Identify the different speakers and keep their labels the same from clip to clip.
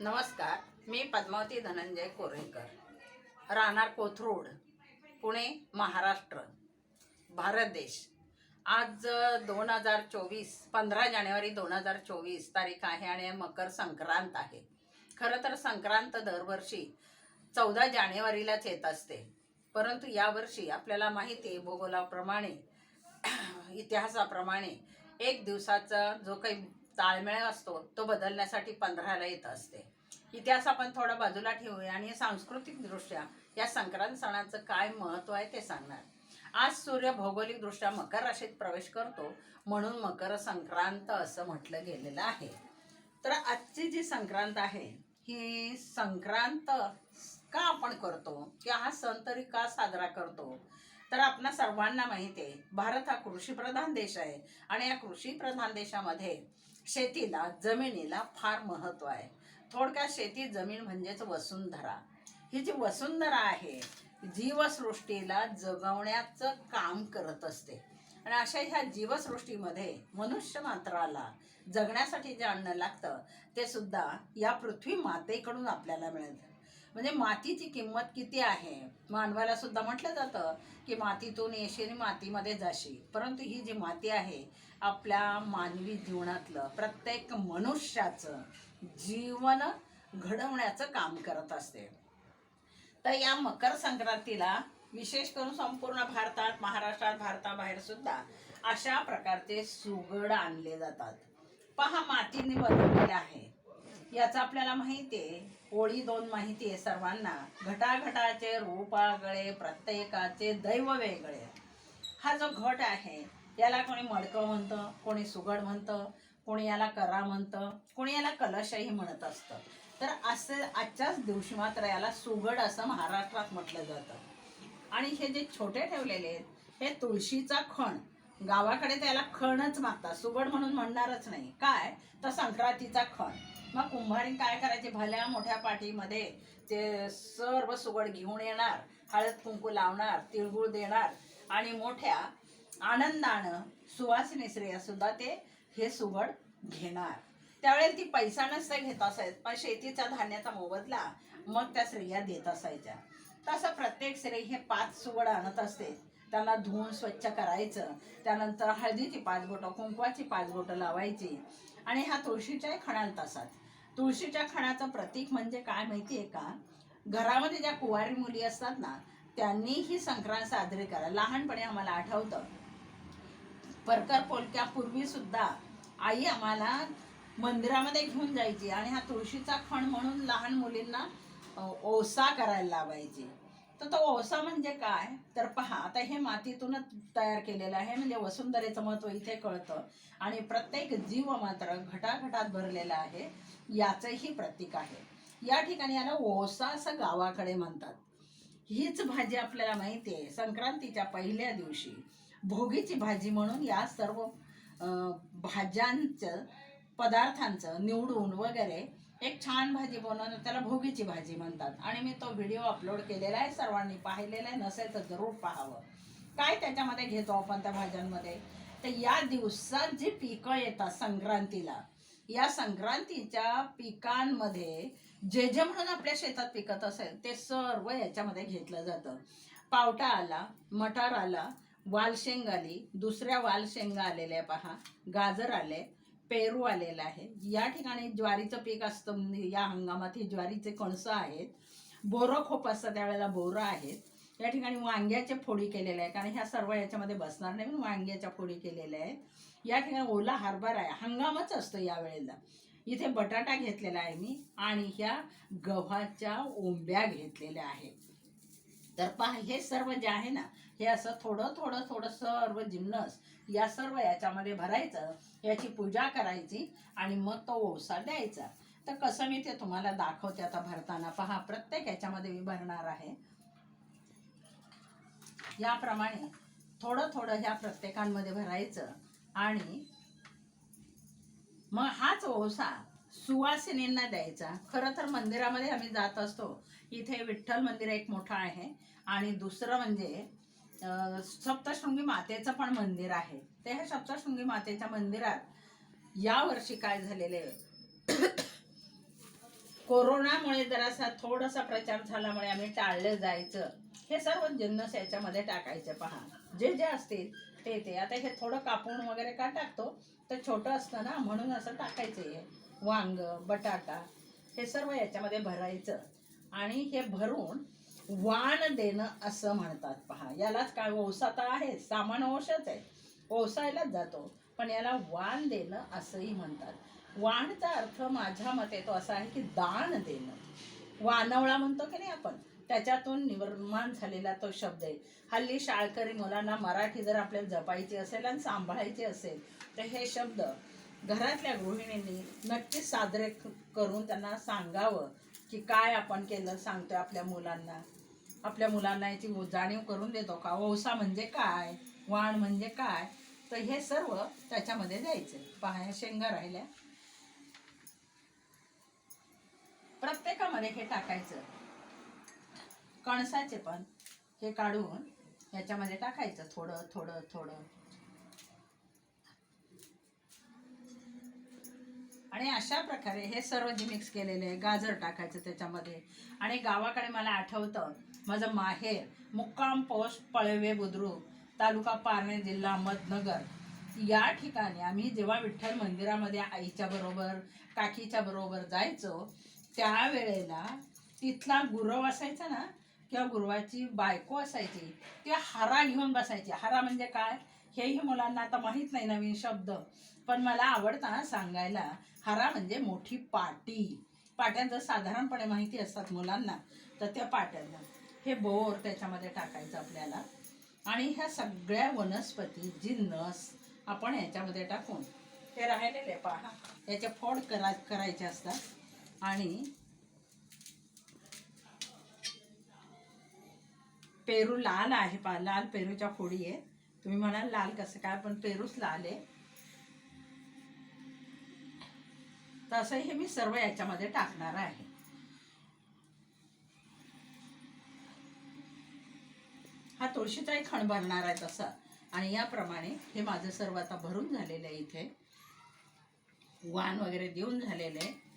Speaker 1: नमस्कार मी पद्मावती धनंजय कोरेकर. राहणार कोथरूड पुणे महाराष्ट्र. भारत देश. आज दोन हजार चोवीस पंधरा जानेवारी दोन हजार चोवीस तारीख आहे आणि मकर संक्रांत आहे. खरं तर संक्रांत दरवर्षी चौदा जानेवारीलाच येत असते. परंतु यावर्षी आपल्याला माहिती आहे भूगोलाप्रमाणे इतिहासाप्रमाणे एक दिवसाचा जो काही ताळमेळ असतो तो बदलण्यासाठी पंधराला येत असते. इतिहास आपण थोडा बाजूला ठेवूया आणि सांस्कृतिकदृष्ट्या या संक्रांत सणाचं काय महत्त्व आहे ते सांगणार. आज सूर्य भौगोलिकदृष्ट्या मकर राशीत प्रवेश करतो म्हणून मकर संक्रांत असं म्हटलं गेलेलं आहे. तर आजची जी संक्रांत आहे ही संक्रांत का आपण करतो? किंवा हा सण तरी का साजरा करतो? तर आपणा सर्वांना माहिती आहे भारत हा कृषीप्रधान देश आहे आणि या कृषीप्रधान देशामध्ये शेतीला जमिनीला फार महत्त्व आहे. थोडक्यात शेती जमीन म्हणजेच वसुंधरा. ही जी वसुंधरा आहे जीवसृष्टीला जगवण्याचं काम करत असते. आणि अशा ह्या जीवसृष्टीमध्ये मनुष्य मात्राला जगण्यासाठी जे अन्न लागतं ते सुद्धा या पृथ्वी मातेकडून आपल्याला मिळतं. म्हणजे मातीची किंमत किती आहे? मानवाला सुद्धा म्हटलं जातं की मातीतून येशील मातीमध्ये जाशी परंतु ही जी माती आहे आपल्या मानवी जीवनातलं प्रत्येक मनुष्याचं जीवन घडवण्याचं काम करत असते. तर या मकर संक्रांतीला विशेष करून संपूर्ण भारतात महाराष्ट्रात भारताबाहेर सुद्धा अशा प्रकारचे सुगड आणले जातात. पहा मातीने बनवलेले आहे. याचं आपल्याला माहिती आहे. होळी दोन माहिती आहे सर्वांना. घटाघटाचे रूप आगळे प्रत्येकाचे दैव वेगळे. हा जो घट आहे याला कोणी मडकं म्हणतं कोणी सुगड म्हणतं कोणी याला करा म्हणतं कोणी याला कलशही म्हणत असतं. तर असे आजच्याच दिवशी मात्र याला सुगड असं महाराष्ट्रात म्हटलं जातं. आणि हे जे छोटे ठेवलेले आहेत हे तुळशीचा खण. गावाकडे त्याला खणच मागतात. सुगड म्हणून म्हणणारच नाही. काय? तर संक्रांतीचा खण. मग कुंभारी काय करायचे? भल्या मोठ्या पाठीमध्ये ते सर्व सुगड घेऊन येणार हळद कुंकू लावणार तिळगुळ देणार आणि मोठ्या आनंदानं सुवासिनी स्त्रिया सुद्धा ते हे सुगड घेणार. त्यावेळेला ती पैसा नसता घेत असायच पण शेतीचा धान्याचा मोबदला मग त्या स्त्रिया देत असायच्या. तसं प्रत्येक स्त्री हे पाच सुगड आणत असते. त्यांना धुवून स्वच्छ करायचं त्यानंतर हळदीची पाच बोटं कुंकवाची पाच बोटं लावायची आणि ह्या तुळशीच्याही खणांत असतात तुळशीच्या खणाचं प्रतीक म्हणजे काय माहिती आहे का? घरामध्ये ज्या कुवारी मुली असतात ना त्यांनी ही संक्रांत साजरी करा लहानपणी आम्हाला आठवतं. परकर पोलक्यापूर्वी सुद्धा आई आम्हाला मंदिरामध्ये घेऊन जायची आणि हा तुळशीचा खण म्हणून लहान मुलींना ओसा करायला लावायची. तर तो ओसा म्हणजे काय? तर पहा आता हे मातीतूनच तयार केलेलं आहे म्हणजे वसुंधरेचं महत्त्व इथे कळतं. आणि प्रत्येक जीव मात्र घटाघटात भरलेला आहे याचंही प्रतीक आहे. या ठिकाणी याला ओसा असं गावाकडे म्हणतात. हीच भाजी आपल्याला माहिती आहे संक्रांतीच्या पहिल्या दिवशी. भोगीची भाजी म्हणून या सर्व भाज्यांचं पदार्थांचं निवडून वगैरे एक छान भाजी बनवून त्याला भोगीची भाजी म्हणतात. आणि मी तो व्हिडिओ अपलोड केलेला आहे सर्वांनी पाहिलेला आहे नसेल तर जरूर पाहावं. काय त्याच्यामध्ये घेतो आपण त्या भाज्यांमध्ये? तर या दिवसात जी पिकं येतात संक्रांतीला या संक्रांतीच्या पिकांमध्ये जे जे म्हणून आपल्या शेतात पिकत असेल ते सर्व याच्यामध्ये घेतलं जातं. पावटा आला मटार आला वालशेंग आली दुसऱ्या वालशेंगा आलेल्या पहा गाजर आले पेरू आलेला आहे. या ठिकाणी ज्वारीचं पीक असतं म्हणजे या हंगामात हे ज्वारीचे कणसं आहेत. बोरं खूप असतं त्यावेळेला बोरं आहेत. या ठिकाणी वांग्याच्या फोडी केलेल्या आहे कारण ह्या सर्व याच्यामध्ये बसणार नाही म्हणून वांग्याच्या फोडी केलेल्या आहेत. या ठिकाणी ओला हार्बर आहे हंगामच असतो यावेळेला. इथे बटाटा घेतलेला आहे मी आणि ह्या गव्हाच्या ओंब्या घेतलेल्या आहेत. तर पहा हे सर्व जे आहे ना हे असं थोडं थोडं थोडं सर्व जिन्नस या सर्व याच्यामध्ये भरायचं याची पूजा करायची आणि मग तो ओसा द्यायचा. तर कसं मी ते तुम्हाला दाखवते आता भरताना. पहा प्रत्येक याच्यामध्ये मी भरणार आहे. याप्रमाणे थोडं थोडं ह्या प्रत्येकांमध्ये भरायचं आणि मग हाच ओसा सुवासिनींना द्यायचा. खरं तर मंदिरामध्ये आम्ही जात असतो. इथे विठ्ठल मंदिर एक मोठं आहे. आणि दुसरं म्हणजे सप्तशृंगी मातेचं पण मंदिर आहे. ते ह्या सप्तशृंगी मातेच्या मंदिरात या वर्षी काय झालेले? कोरोनामुळे जरासा थोडासा प्रचार झाल्यामुळे आम्ही टाळलं जायचं. हे सर्व जिन्नस याच्यामध्ये टाकायचे पहा. जे जे असतील ते ते. आता हे थोडं कापून वगैरे का टाकतो? तर छोटं असतं ना म्हणून असं टाकायचं आहे वांग बटाटा हे सर्व याच्यामध्ये भरायचं. आणि हे भरून वाण देणं असं म्हणतात. पहा यालाच काय ओसा तर आहे सामान ओशच आहे. ओसायलाच जातो पण याला वाण देणं असंही म्हणतात. वाणचा अर्थ माझ्या मते तो असा आहे की दान देणं. वानवळा म्हणतो की नाही आपण त्याच्यातून निर्माण झालेला तो शब्द आहे. हल्ली शाळकरी मुलांना मराठी जर आपल्याला जपायची असेल आणि सांभाळायची असेल तर हे शब्द घरातल्या गृहिणींनी नक्कीच साजरे करून त्यांना सांगावं. की काय आपण केलं सांगतोय आपल्या मुलांना. आपल्या मुलांना याची जाणीव करून देतो का? ओसा म्हणजे काय? वाण म्हणजे काय? तर हे सर्व त्याच्यामध्ये द्यायचे. पहा ह्या शेंगा राहिल्या. प्रत्येकामध्ये हे टाकायचं. कणसाचे पण हे काढून ह्याच्यामध्ये टाकायचं थोडं थोडं थोडं. आणि अशा प्रकारे हे सर्व जे मिक्स केलेले आहे गाजर टाकायचं त्याच्यामध्ये. आणि गावाकडे मला आठवतं माझं माहेर मुक्काम पोस्ट पळवे बुद्रुक तालुका पारणे जिल्हा अहमदनगर. या ठिकाणी आम्ही जेव्हा विठ्ठल मंदिरामध्ये आईच्या बरोबर काकीच्या बरोबर जायचो त्यावेळेला तिथला गुरव असायचा ना किंवा गुरुवाची बायको असायची ती हारा घेऊन बसायची. हारा म्हणजे काय? हेही मुलांना आता माहीत नाही नवीन शब्द. पण मला आवडता सांगायला. हारा म्हणजे मोठी पाटी. पाट्या जर साधारणपणे माहिती असतात मुलांना तर त्या पाट्यांना. हे बोर त्याच्यामध्ये टाकायचं आपल्याला. आणि ह्या सगळ्या वनस्पती जिन्नस आपण याच्यामध्ये टाकून. हे राहिलेले पहा. याचे फोड करा करायचे असतात. आणि पेरू लाल आहे पा लाल पेरूच्या फोडी आहे तुम्ही म्हणाल लाल कसं काय पण पेरूच लाल आहे. तसं हे मी सर्व याच्यामध्ये टाकणार आहे. हा तुळशीचाही खण भरणार आहे तसा. आणि याप्रमाणे हे माझं सर्व आता भरून झालेलं आहे इथे. वाण वगैरे देऊन झालेलं आहे.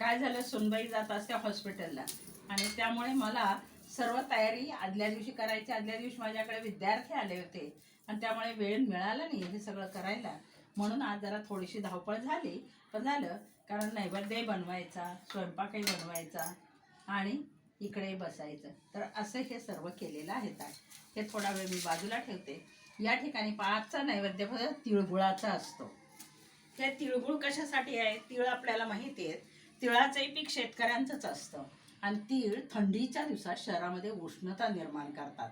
Speaker 1: काय झालं? सुनबाई जात असते हॉस्पिटलला. आणि त्यामुळे मला सर्व तयारी आदल्या दिवशी करायची. आदल्या दिवशी माझ्याकडे विद्यार्थी आले होते. आणि त्यामुळे वेळ मिळाला नाही हे सगळं करायला. म्हणून आज जरा थोडीशी धावपळ झाली. पण झालं कारण नैवेद्यही बनवायचा स्वयंपाकही बनवायचा आणि इकडे बसायचं. तर असं हे सर्व केलेलं आहे ताट. हे थोडा वेळ मी बाजूला ठेवते. या ठिकाणी पाचचा नैवेद्य फक्त तिळगुळाचा असतो. हे तिळगुळ कशासाठी आहे? तिळ आपल्याला माहिती आहेत तिळाचंही पीक शेतकऱ्यांचंच असतं. आणि तीळ थंडीच्या दिवसात शहरामध्ये उष्णता निर्माण करतात.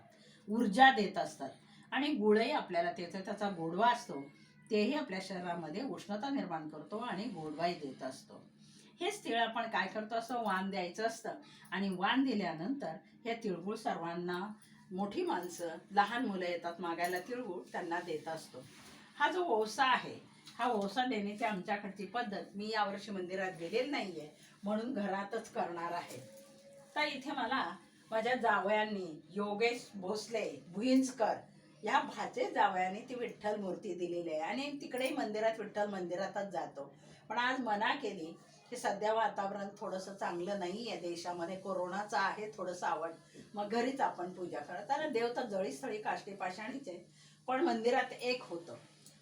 Speaker 1: ऊर्जा देत असतात. आणि गुळही आपल्याला त्याचा त्याचा गोडवा असतो. तेही आपल्या शरीरामध्ये उष्णता निर्माण करतो आणि गोडवाही देत असतो. हेच तिळ आपण काय करतो असं? वाण द्यायचं असतं. आणि वाण दिल्यानंतर हे तिळगुळ सर्वांना मोठी माणसं लहान मुलं येतात मागायला तिळगुळ त्यांना देत असतो. हा जो ओसा आहे हा ओसा देण्याची आमच्याकडची पद्धत मी यावर्षी मंदिरात गेलेली नाहीये म्हणून घरातच करणार आहे. तर इथे मला माझ्या जावयांनी योगेश भोसले भुईंजकर या भाचे जावयाने ती विठ्ठल मूर्ती दिलेली आहे. आणि तिकडेही मंदिरात विठ्ठल मंदिरातच जातो. पण आज मना केली की सध्या वातावरण थोडंसं चांगलं नाही आहे देशामध्ये कोरोनाचं आहे थोडंसं आवड. मग घरीच आपण पूजा करत आणि देव तर जळीस्थळी काष्टी पाषाणीचे पण मंदिरात एक होतं.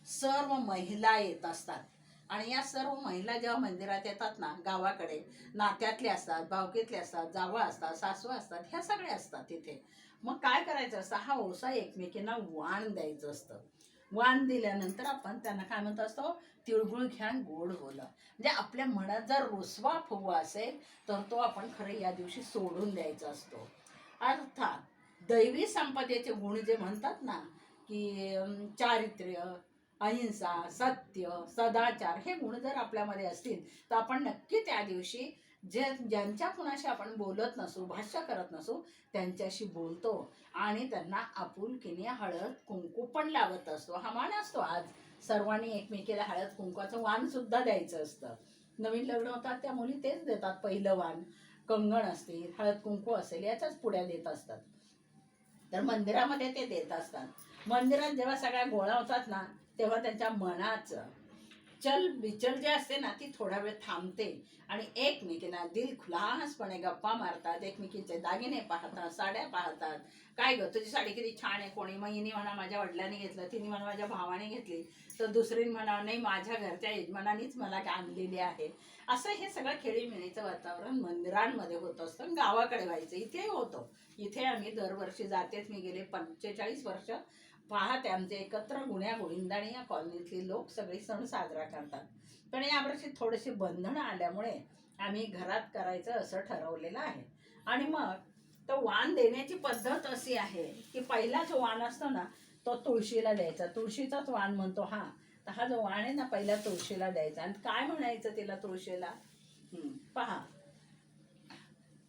Speaker 1: सर्व महिला येत असतात. आणि या सर्व महिला जेव्हा मंदिरात येतात ना गावाकडे नात्यातले असतात भावकीतले असतात जावळ असतात सासू असतात ह्या सगळ्या असतात तिथे मग काय करायचं असतं? हा ओसा एकमेकींना वाण द्यायचं असतं. वाण दिल्यानंतर आपण त्यांना काय म्हणत असतो? तिळगुळ घ्या गोड बोला. म्हणजे आपल्या मनात जर रुसवा फुगवा असेल तर तो आपण खरं या दिवशी सोडून द्यायचा असतो. अर्थात दैवी संपदेचे गुण जे म्हणतात ना की चारित्र्य अहिंसा सत्य सदाचार हे गुण जर आपल्यामध्ये असतील तर आपण नक्की त्या दिवशी जे ज्यांच्या कुणाशी आपण बोलत नसू भाष्य करत नसू त्यांच्याशी बोलतो. आणि त्यांना आपुलकीने हळद कुंकू पण लावत असतो. हा मान असतो आज. सर्वांनी एकमेकीला हळद कुंकवाचं वाण सुद्धा द्यायचं असतं. नवीन लग्न होतात त्या मुली तेच देतात पहिलं वान. कंगण असतील हळद कुंकू असेल याच्याच पुढ्या देत असतात. तर मंदिरामध्ये ते देत असतात. मंदिरात जेव्हा सगळ्या गोळा होतात ना तेव्हा त्यांच्या मनाचं. चल बिचल जे असते ना ती थोडा वेळ थांबते. आणि एकमेकींना दिल खुलासपणे गप्पा मारतात एकमेकींचे दागिने पाहतात साड्या पाहतात. काय गं तुझी साडी किती छान आहे. कोणी मग हिने म्हणा माझ्या वडिलांनी घेतलं तिने म्हणा माझ्या भावाने घेतली. तर दुसरीने म्हणा नाही माझ्या घरच्या यजमानानीच मला आणलेली आहे. असं हे सगळं खेळीमेळीचं वातावरण मंदिरांमध्ये होत असतं आणि गावाकडे व्हायचं. इथेही होतं. इथे आम्ही दरवर्षी जातेच. मी गेले पंचेचाळीस वर्ष पाहते आमचे एकत्र गुण्या गोविंदाने या कॉलनीतले लोक सगळे सण साजरा करतात. पण यावर्षी थोडेसे बंधनं आल्यामुळे आम्ही घरात करायचं असं ठरवलेलं आहे. आणि मग तर वाण देण्याची पद्धत अशी आहे की पहिला जो वाण असतो ना तो तुळशीला द्यायचा. तुळशीचाच वाण म्हणतो हा. तर हा जो वाण आहे ना पहिला तुळशीला द्यायचा. आणि काय म्हणायचं तिला तुळशीला? पहा.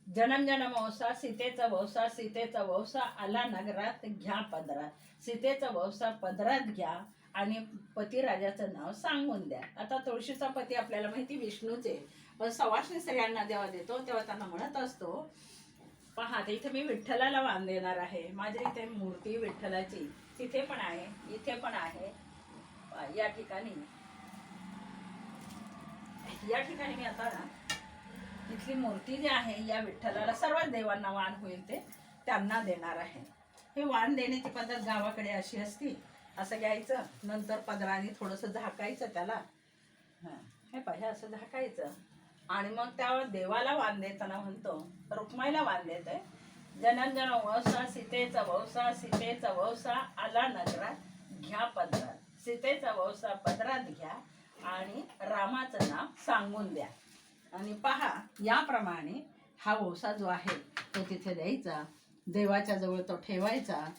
Speaker 1: जनम जनम वंसा सीतेचा वंसा सीतेचा वंसा आला नगरात घ्या पदरात. सीतेचा वंसा पदरात घ्या आणि पतिराजाचं नाव सांगून द्या. आता तुळशीचा पती आपल्याला माहिती विष्णूचे पण सवाष्णी स्त्रियांना जेव्हा देतो तेव्हा त्यांना म्हणत असतो पहा ते इथे मी विठ्ठलाला वाण देणार आहे. माझ्या इथे मूर्ती विठ्ठलाची. तिथे पण आहे इथे पण आहे. या ठिकाणी या ठिकाणी मी आता ना इथली मूर्ती जी आहे या विठ्ठलाला सर्व देवांना वाण होईल ते त्यांना देणार आहे. हे वाण देण्याची पद्धत गावाकडे अशी असती. असं घ्यायचं नंतर पदराने थोडंसं झाकायचं त्याला. हां हे पाहिजे असं झाकायचं. आणि मग त्या देवाला वाण देताना म्हणतो रुक्माईला वाण आहे जनन जन वंसा सीतेचा वंसा सीतेचा वंसा आला नगरात घ्या पदरात. सीतेचा वंसा पदरात घ्या आणि रामाचं नाव सांगून द्या. आणि पहा याप्रमाणे हा ओसा जो आहे तो तिथे द्यायचा. देवाच्या जवळ तो ठेवायचा.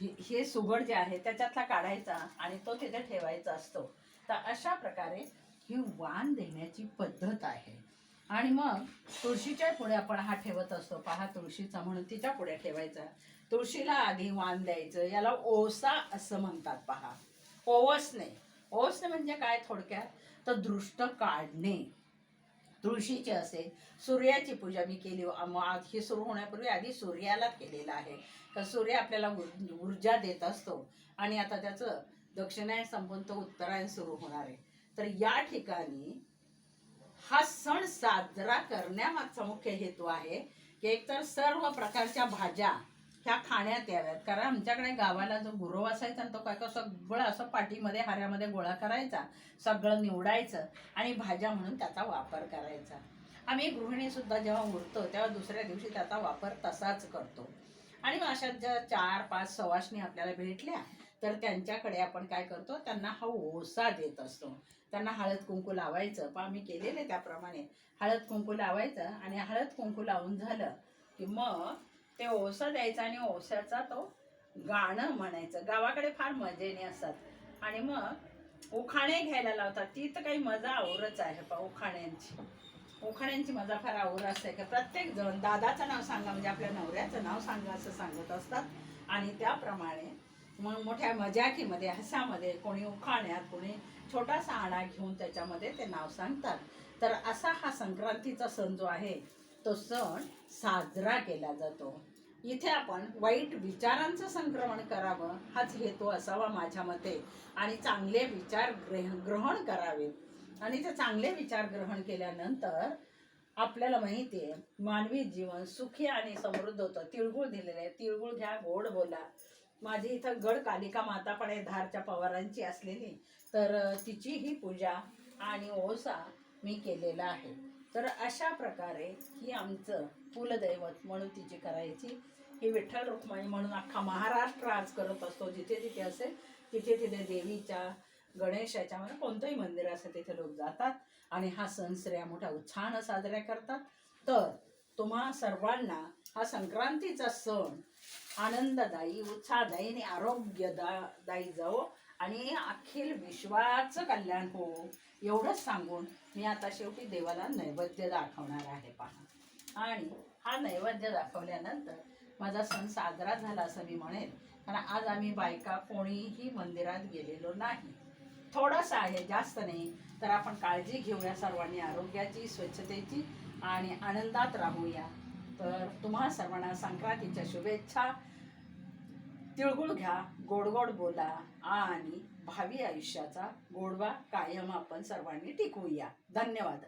Speaker 1: हे- हे सुगड जे आहे त्याच्यातला काढायचा आणि तो तिथे ठेवायचा असतो. तर अशा प्रकारे ही वाण देण्याची पद्धत आहे. आणि मग तुळशीच्या पुढे आपण हा ठेवत असतो. पहा तुळशीचा म्हणून तिच्या पुढे ठेवायचा. तुळशीला आधी वाण द्यायचं. याला ओसा असं म्हणतात पहा. ओवसणे ओसने म्हणजे काय? थोडक्यात तर दृष्ट काढणे. तुळशीची असेल सूर्याची पूजा मी केली. अम- हे सुरू होण्यापूर्वी आधी सूर्याला केलेलं आहे. तर सूर्य आपल्याला ऊर्जा देत असतो. आणि आता त्याचं दक्षिणायन संपून तो उत्तरायण सुरू होणार आहे. तर या ठिकाणी हा सण साजरा करण्यामागचा मुख्य हेतू आहे की एकतर सर्व प्रकारच्या भाज्या ह्या खाण्यात याव्यात. कारण आमच्याकडे गावाला जो गुरव असायचा आणि तो काय का सगळं असं पाठीमध्ये हाऱ्यामध्ये गोळा करायचा सगळं निवडायचं आणि भाज्या म्हणून त्याचा वापर करायचा. आम्ही गृहिणीसुद्धा जेव्हा उरतो तेव्हा दुसऱ्या दिवशी त्याचा वापर तसाच करतो. आणि मग अशा ज्या चार पाच सवाशणी आपल्याला भेटल्या तर त्यांच्याकडे आपण काय करतो त्यांना हा ओसा देत असतो. त्यांना हळद कुंकू लावायचं. पण आम्ही केलेले त्याप्रमाणे. हळद कुंकू लावायचं आणि हळद कुंकू लावून झालं की मग ते ओसा द्यायचा आणि ओसाचा तो गाणं म्हणायचं. गावाकडे फार मजेने असतात. आणि मग उखाणे घ्यायला लावतात. ती तर काही मजा आवरच आहे पा उखाण्यांची. उखाण्यांची मजा फार आवर असते. की प्रत्येक जण दादाचं नाव सांगा म्हणजे आपल्या नवऱ्याचं नाव सांगा असं सांगत असतात. आणि त्याप्रमाणे मग मोठ्या मजाकीमध्ये हसामध्ये कोणी उखाण्यात कोणी छोटासा आणा घेऊन त्याच्यामध्ये ते नाव सांगतात. तर असा हा संक्रांतीचा सण जो आहे तो सण साजरा केला जातो. इथे आपण वाईट विचारांचं संक्रमण करावं हाच हेतू असावा माझ्या मते. आणि चांगले विचार ग्रह ग्रहण करावेत. आणि ते चांगले विचार ग्रहण केल्यानंतर आपल्याला माहिती आहे मानवी जीवन सुखी आणि समृद्ध होतं. तिळगुळ दिलेलं आहे. तिळगुळ घ्या गोड बोला. माझी इथं गड कालिका माता पण आहे धारच्या पवारांची असलेली. तर तिचीही तिची ही पूजा आणि ओसा मी केलेला आहे. तर अशा प्रकारे ही आमचं कुलदैवत म्हणून तिची करायची. ही विठ्ठल रुक्माई म्हणून अख्खा महाराष्ट्र आज करत असतो. जिथे तिथे असेल तिथे तिथे देवीच्या गणेशाच्या म्हणजे कोणतंही मंदिर असेल तिथे लोक जातात आणि हा सण स्त्रिया मोठ्या उत्साहानं साजरा करतात. तर तुम्हा सर्वांना हा संक्रांतीचा सण आनंददायी उत्साहदायी आणि आरोग्यदायी जावो. आणि अखिल विश्वाचं कल्याण हो एवढंच सांगून मी आता शेवटी देवाला नैवेद्य दाखवणार आहे पहा. आणि हा नैवेद्य दाखवल्यानंतर माझा सण साजरा झाला असं मी म्हणेन कारण आज आम्ही बायका कोणीही मंदिरात गेलेलो नाही. थोडंसं आहे जास्त नाही तर आपण काळजी घेऊया सर्वांनी आरोग्याची स्वच्छतेची आणि आनंदात राहूया. तर तुम्हा सर्वांना संक्रांतीच्या शुभेच्छा. तिळगुळ घ्या गोड गोड बोला आणि भावी आयुष्याचा गोडवा कायम आपण सर्वांनी टिकवूया. धन्यवाद.